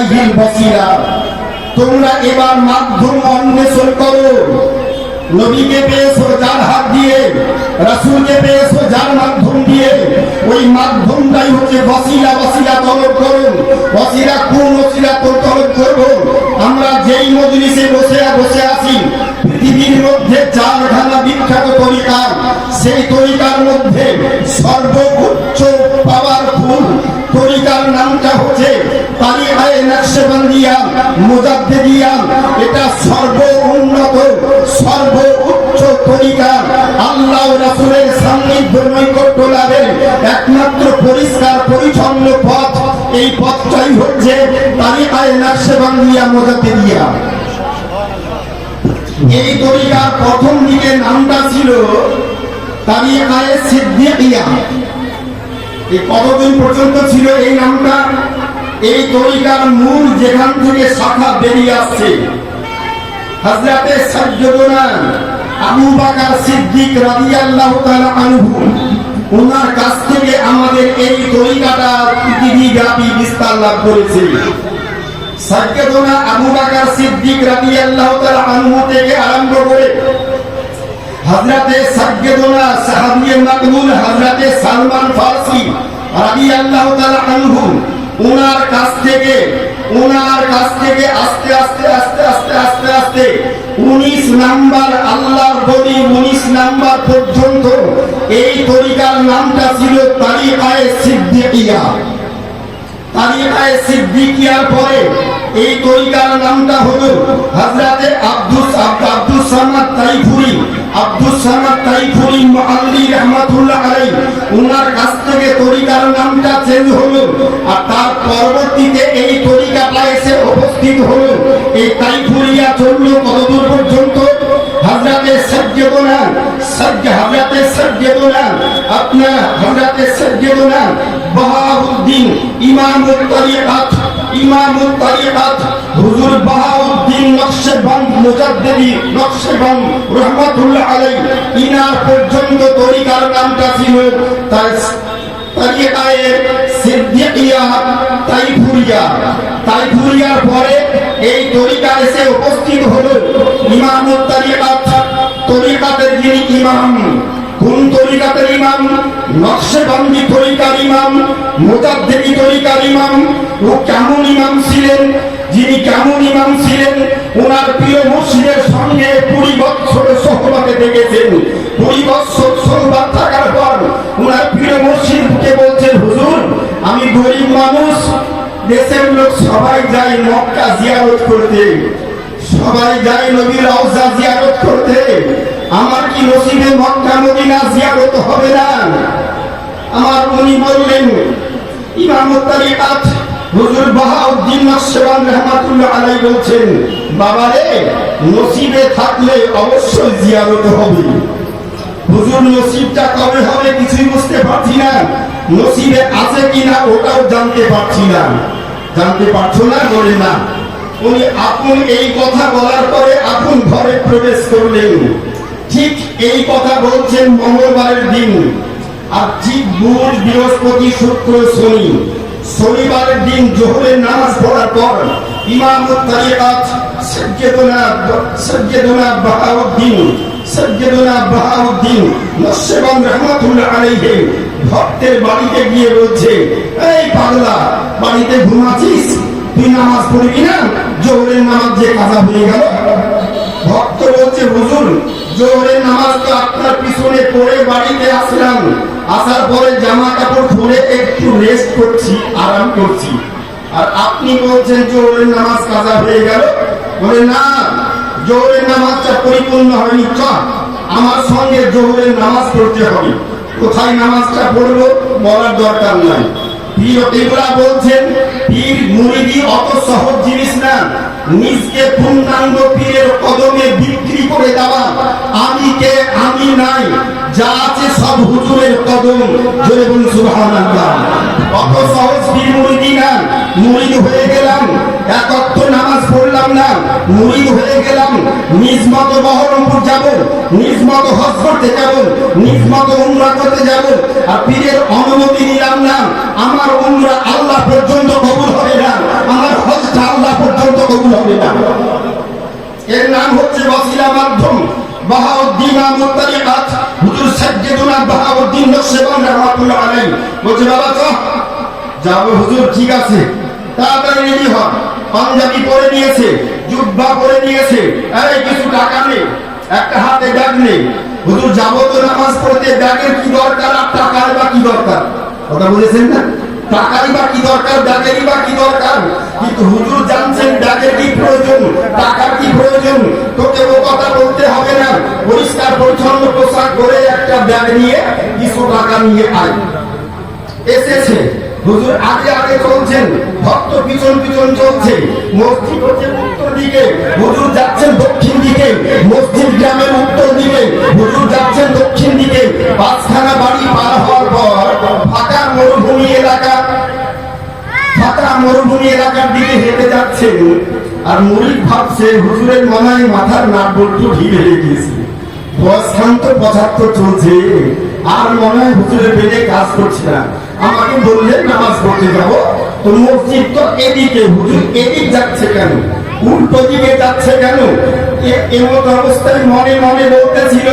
ইলাইহিল ওয়াসিলা তোমরা এবার মাধ্যম অন্বেষণ করো। নবীকে পেয়েছ যার হাত দিয়ে, রাসূলকে পেয়েছ যার মাধ্যম দিয়ে। ওই মাধ্যমটাই হচ্ছে ওয়াসিলা ওয়াসিলা তলব করুন ওয়াসিলা কোন ওসিলা তো তলব করব? আমরা যেই মজলিসে বসে বসে আছি, পৃথিবীর মধ্যে চারখানা বিখ্যাত তরিকা সেই তরিকার মধ্যে সর্বোচ্চ নকশবন্দিয়া মুজাদ্দিদিয়া এটা সর্ব উন্নত সর্ব উচ্চ তরিকা। আল্লাহ রাসূলের সান্নিধ্য নৈকট্য লাভের একমাত্র পরিষ্কার, পরিচ্ছন্ন পথ। এই পথটাই হচ্ছে তারিকায়ে নকশবন্দিয়া মুজাদ্দিদিয়া। এই তরিকার প্রথম দিকে নামটা ছিল তারিকায়ে সিদ্দিকিয়া। এই কতদিন পর্যন্ত ছিল এই নামটা? এই তরিকার মূল যেখান থেকে শাখা বেরিয়ে আসছে, হযরতে সাজ্জাদুনা আবু বকর সিদ্দিক রাদিয়াল্লাহু তাআলা আনহু ওনার কাছ থেকে আমাদের এই তরিকাটা পৃথিবীব্যাপী বিস্তার লাভ করেছে। সাজ্জাদুনা আবু বকর সিদ্দিক রাদিয়াল্লাহু তাআলা আনহু থেকে আরম্ভ করে হযরতে সাজ্জাদুনা সাহাবী মাকবুল হযরতে সালমান ফারসি রাদিয়াল্লাহু তাআলা আনহু ওনার কাছ থেকে ওনার কাছ থেকে আস্তে আস্তে আস্তে আস্তে আস্তে আস্তে উনিশ নাম্বার আল্লাহর বলি উনিশ নাম্বার পর্যন্ত এই তরিকার নামটা ছিল তারিকায়ে সিদ্দিকিয়া। তারিকায়ে সিদ্দিকিয়ার পরে এই তরিকার নামটা কাছ থেকে তরিকার নামটা চেঞ্জ হলো আর তার পরবর্তীতে এই তরিকাটা এসে উপস্থিত হলো। এই তাইফুরিয়া চলল কতদূর পর্যন্ত? হযরতে সাজ্জাদুনা সাজ্জ হযরতে সাজ্জাদুনা আপনার হযরতে সাজ্জাদুনা বাহাউদ্দিন ইমামুত তরিকাত ইমামুত তরিকাত। হুজুর বাহাউদ্দিন নকশবন্দ মুজাদ্দিদি নকশবন্দ রহমাতুল্লাহ আলাইহি, ইনার পর্যন্ত তরিকার নামটা ছিল তার তরিকায়ে সিদ্দিকিয়া তাইফুরিয়া। তাইফুরিয়ার পরে এই তরিকা এসে উপস্থিত হলো ইমামুত তরিকাত। তরিকাতের যিনি ইমাম, কোন তরিকাতের ইমাম? নকশবন্দি তরিকার ইমাম, মুজাদ্দিদি তরিকার ইমাম, ও কেমন ইমাম ছিলেন? যিনি কেমন ইমাম ছিলেন? ওনার প্রিয় মুর্শিদের সঙ্গে কুড়ি বছর সহবাতে দেখেছেন। কুড়ি বছর সহবাদ থাকার পর ওনার প্রিয় মুর্শিদকে বলছেন, হুজুর, আমি গরিব মানুষ। দেশের লোক সবাই যায় মক্কা জিয়ারত করতে। সবাই যায় নবীর রওজা জিয়ারত করতে। আমার কি নসিবে মক্কা মদিনা জিয়ারত হবে না? আমার উনি বললেন, ইমামত তারিকাত হুজুর বাহাউদ্দিন নকশবন্দ রহমাতুল্লাহ আলাইহি বলছেন বাবা রে নসিবে থাকলে অবশ্যই জিয়ারত হবে। হুজুর নসিবটা কবে হবে কিছুই বুঝতে পারছি না। নসিবে আছে কিনা ওটাও জানতে পারছি না। জানতে পারছ না, বলে না। উনি আপন এই কথা বলার পরে আপন ঘরে প্রবেশ করলেন। ঠিক এই কথা বলছেন মঙ্গলবারের দিন। আর ঠিক বুধ, বৃহস্পতি, শুক্র, শনি। শনিবারের দিন জোহরের নামাজ পড়ার পর ইমাম সজ্জেদনা সজ্জেদনা বাহাউদ্দিন সজ্জেদনা বাহাউদ্দিন ভক্তের বাড়িতে গিয়ে বলছে, এই পাগলা, বাড়িতে ঘুমাচ্ছিস? তুই নামাজ পড়বি না? জোহরের নামাজ যে কাজা হয়ে গেল? ভক্ত বলছে, হুজুর, জোহরের নামাজ তো আপনার পিছনে পড়ে বাড়িতে আসলাম। আসার পরে জামা কাপড় খুলে একটু রেস্ট করছি, আরাম করছি। আর আপনি বলছেন, জোহরের নামাজ কাজা হয়ে গেল? বলে, না, জোহরের নামাজটা পরিপূর্ণ হয়নি। চ আমার সঙ্গে জোহরের নামাজ পড়তে হবে। কোথায় নামাজটা পড়ব বলার দরকার নাই। পীর বলছেন, পীর মুরিদি অত সহজ নিজকে পূর্ণাঙ্গ পীরের কদমে বিক্রি করে দেওয়া। আমি কে? নাই। যা আছে সব হুজুরের কদম। জোরে বলুন সুবহানাল্লাহ। কত সহজ পীর মুরিদি না। মুরিদ হয়ে গেলাম। একত্র নামাজ পড়লাম না। মুরিদ হয়ে গেলাম। নিজমত বহরমপুর যাব। নিজমত হজ করতে যাব। নিজমত উমরা করতে যাব। আর পীরের অনুমতি নিলাম না। আমার উমরা আল্লাহ পর্যন্ত কবুল হবে না। আমার হজটা আল্লাহ পর্যন্ত কবুল হবে না। এর নাম হচ্ছে বসিলা মাধ্যম। তাড়াতাড়ি পাঞ্জাবি পরে নিয়েছে, জুব্বা পরে নিয়েছে। এই, কিছু টাকা নেই, একটা হাতে ব্যাগ নেই। হুজুর যাব নামাজ পড়তে ব্যাগের কি দরকার আর টাকার বা কি দরকার? কথা বলেছেন না? টাকারই বা কি দরকার বা কি দরকার। কিন্তু হুজুর জানছেন কি প্রয়োজন, টাকার কি প্রয়োজন? তোকে ও কথা বলতে হবে না। পরিষ্কার পরিচ্ছন্ন পোশাক পরে একটা ব্যাগ নিয়ে কিছু টাকা নিয়ে আয়। এসেছে। হুজুর আগে আগে চলছেন। ভক্ত পিছন পিছন চলছে। মসজিদ হচ্ছে উত্তর দিকে। হুজুর যাচ্ছেন দক্ষিণ দিকে। মসজিদ গ্রামের উত্তর দিকে। হুজুর যাচ্ছেন দক্ষিণ দিকে। পাঁচখানা বাড়ি মরুভূমি এলাকার দিকে হেঁটে যাচ্ছেন আর মুরিদ ভাবছে, হুজুরের মনে হয় মাথার নাট বল্টু ঢিল হয়ে গিয়েছে। চলছে। আর মনে হয় হুজুরের বেড়ে কাজ করছে না। আমাকে বললেন, নামাজ পড়তে যাব। তো মসজিদ তো এদিকে, হুজুর এদিক যাচ্ছে কেন? উল্টো দিকে যাচ্ছে কেন? এ- এমত অবস্থায় মনে মনে বলতেছিল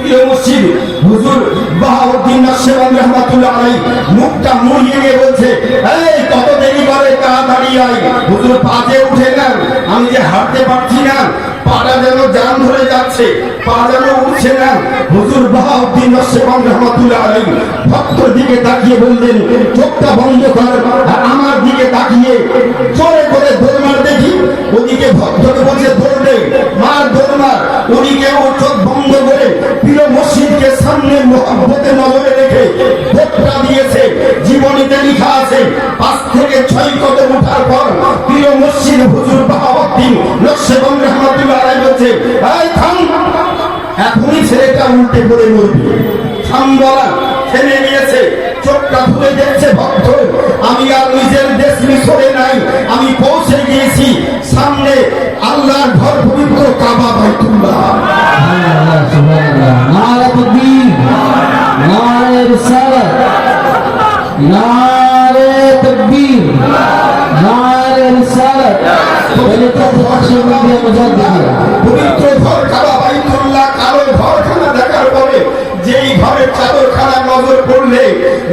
প্রিয় মসজিদ হুজুর বাহাউদ্দিন নকশবন্দ রহমাতুল্লাহ আলাইহি মুখটা মুড়িয়ে নিয়ে বলছে, এই কত দেরি করে, তাড়াতাড়ি আয়। হুজুর পাতে উঠে না আমি যে হাঁটতে পারছি না পাটা যেন জান ধরে যাচ্ছে, পা যেন উঠছে না। হুজুর বাহাউদ্দিন নকশবন্দ রহমাতুল্লাহ আলাইহি ভক্তর দিকে তাকিয়ে বললেন, চোখটা বন্ধ কর, আর আমার দিকে তাকিয়ে। জোরে করে দৌড় মার দেখি ওদিকে ভক্তকে বলছে মোহাম্মতের নজরে রেখে ভোটটা দিয়েছে। জীবনীতে লেখা আছে পাঁচ থেকে ছয় কদম উঠার পর প্রিয় মসজিদ হুজুর বাহাউদ্দিন নকশেবন রহমতুল্লাহ আলাইহি বলছে এই থাম এখনই ছেলেটা উল্টে পড়ে মরবে। থাম বলা থেমে গিয়েছে চোখটা দেখছে ভক্ত। আমি আর নিজের দেশ মিশরে নাই আমি পৌঁছে গিয়েছি সামনে আল্লাহর ঘর পবিত্র কাবা বাইতুল্লাহ। নারে তকবীর, নারে রিসালাত। খলিফাত আশরাফ মুজাদ্দিদ পবিত্র ঘর কাবা বাইতুল্লাহ কালো ঘরখানা দেখার পরে যেই ঘরের চাদরখানা নজর পড়লে,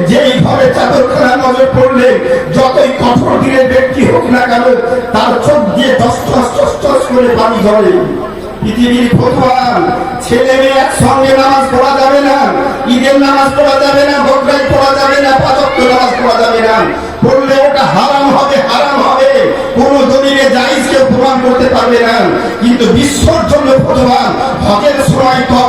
যেই ঘরের চাদরখানা নজর পড়লে, যতই কঠোর দিনের ব্যক্তি হোক না কেন, তার চোখ দিয়ে টস করে পানি ঝরে। ছেলে মেয়ে নামাজ পড়া যাবে না নামাজ পড়া যাবে না যাবে না নামাজ যাবে না। পড়লে ওটা হারাম হবে হারাম হবে। কোন দলিলে কেউ প্রমাণ করতে পারবে না। কিন্তু বিশ্বর জন্য ফতোয়ান হকের সময় তো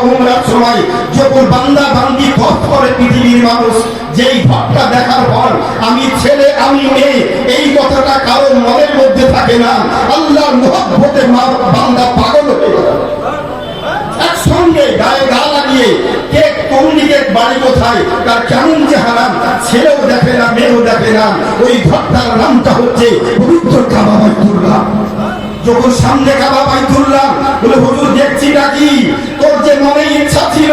সময় যখন বান্দা বান্দি পথ করে পৃথিবীর মানুষ, যেই ঘরটা দেখার পর, আমি ছেলে, আমি মেয়ে এই কথাটা কারোর মনের মধ্যে থাকে না। আল্লাহর মোহাব্বতে বান্দা পাগল হয়ে যায়। কোথায় তার কেমন যে হারাম ছেলেও দেখে না, মেয়েও দেখে না, ওই ঘরটার নামটা হচ্ছে পবিত্র কাবা বাইতুল্লাহ। যখন সামনে কাবা বাইতুল্লাহ, বলে, হুজুর, দেখছি নাকি? তোর যে মনে ইচ্ছা ছিল,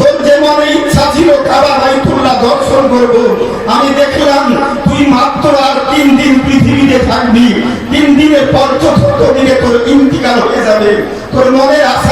তোর যে মনে ইচ্ছা ছিল কাবা দর্শন করব, আমি দেখলাম তুই মাত্র আর তিন দিন পৃথিবীতে থাকবি। তিন দিনের পর চতুর্থ দিনে তোর ইন্তিকাল হয়ে যাবে। তোর মনের আশা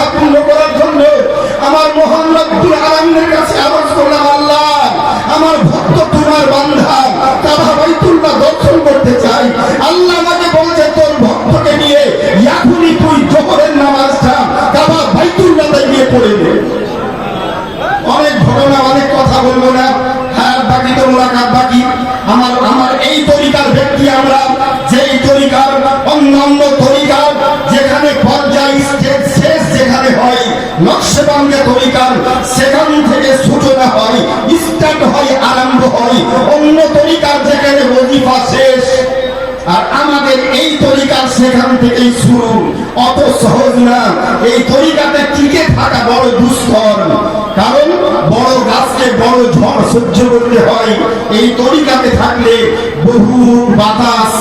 নকশবন্দিয়া তরিকার সেখান থেকে সূচনা হয় স্টার্ট হয়, আরম্ভ হয়। অন্য তরিকার যেখানে ওজিফা শেষ। আর আমাদের এই তরিকার সেখান থেকেই শুরু। অত সহজ না, এই তরিকাতে টিকে থাকা বড় দুষ্কর। কারণ বড় গাছকে বড় ঝড় সহ্য করতে হয়। এই তরিকাতে থাকলে বহু বাতাস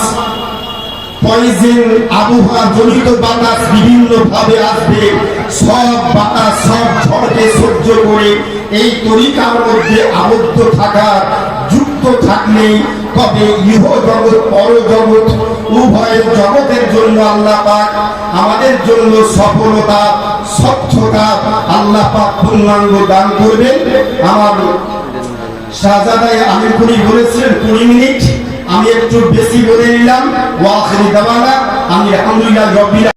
পয়জেন আবহাওয়া জনিত বাতাস বিভিন্ন ভাবে আসবে। সব বাতাস, সব ঝড়কে সহ্য করে এই তরিকার মধ্যে আবদ্ধ থাকার যুক্ত থাকলে তবে ইহ জগৎ, পর জগৎ উভয় জগতের জন্য আল্লাহ পাক আমাদের জন্য সফলতা, স্বচ্ছতা আল্লাহ পাক পূর্ণাঙ্গ দান করবেন। আমার শাহজাদাই আমির করি বলেছিলেন, কুড়ি মিনিট আমি একটু বেশি বলে নিলাম। ওয়াখিরি দাবানা আমি আলহামদুলিল্লাহ রব্বিল